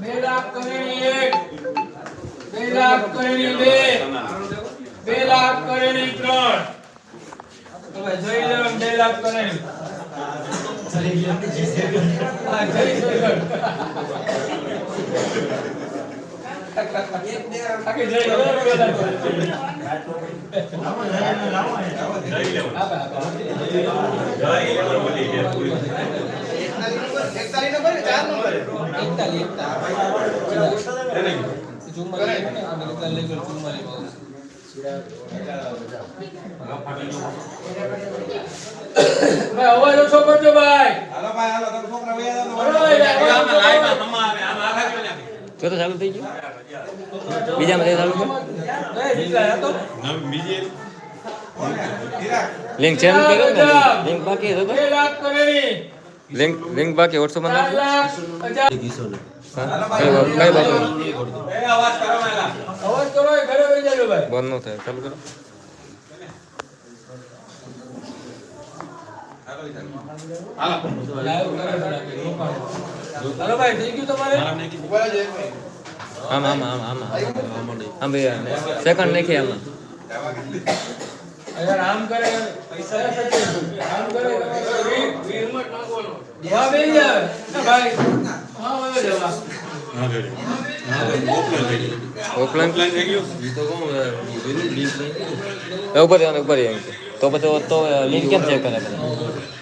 બે લાખ કરેણી એક બે લાખ કરેણી બે બે લાખ કરેણી ત્રણ હવે જોઈ લેવાનું બે લાખ કરેણી હા, જય શ્રી કૃષ્ણ. આખી જય લેવાનું બે લાખ કરેણી. આપે, આપે. એકતાલી, એકતાલી. ચુમ્માલીસ એક ને આને એકતાલી લઈ ગયો, ચુમ્માલીસ ભાઈ અવાજ ઓછો કરજો ભાઈ હાલો હાલો તમે છોકરા ચાલુ થઈ ગયું બીજામાં તે ચાલુ નહીં, બીજા લિંક ચેનલ કર્યો લિંક બાકી હતો લાખ કરેણી લિંક લિંક બાકી વોટ્સઅપમાં નાખજો કઈ એ અવાજ કરો ઘરે વહી જાજો ભાઈ બંધ ન થાય. ચાલુ કરો. હાલો ભાઈ થઈ ગયું તમારે આમ આમ સેકન્ડ નાખી આમાં. આમ કરે, પૈસા હા, બેસી જાવ. ના, ભાઈ. હા હવે જવા ઓફલાઈન ઉપર. તો પછી તો લિંક કેમ ચેક કરે? બધા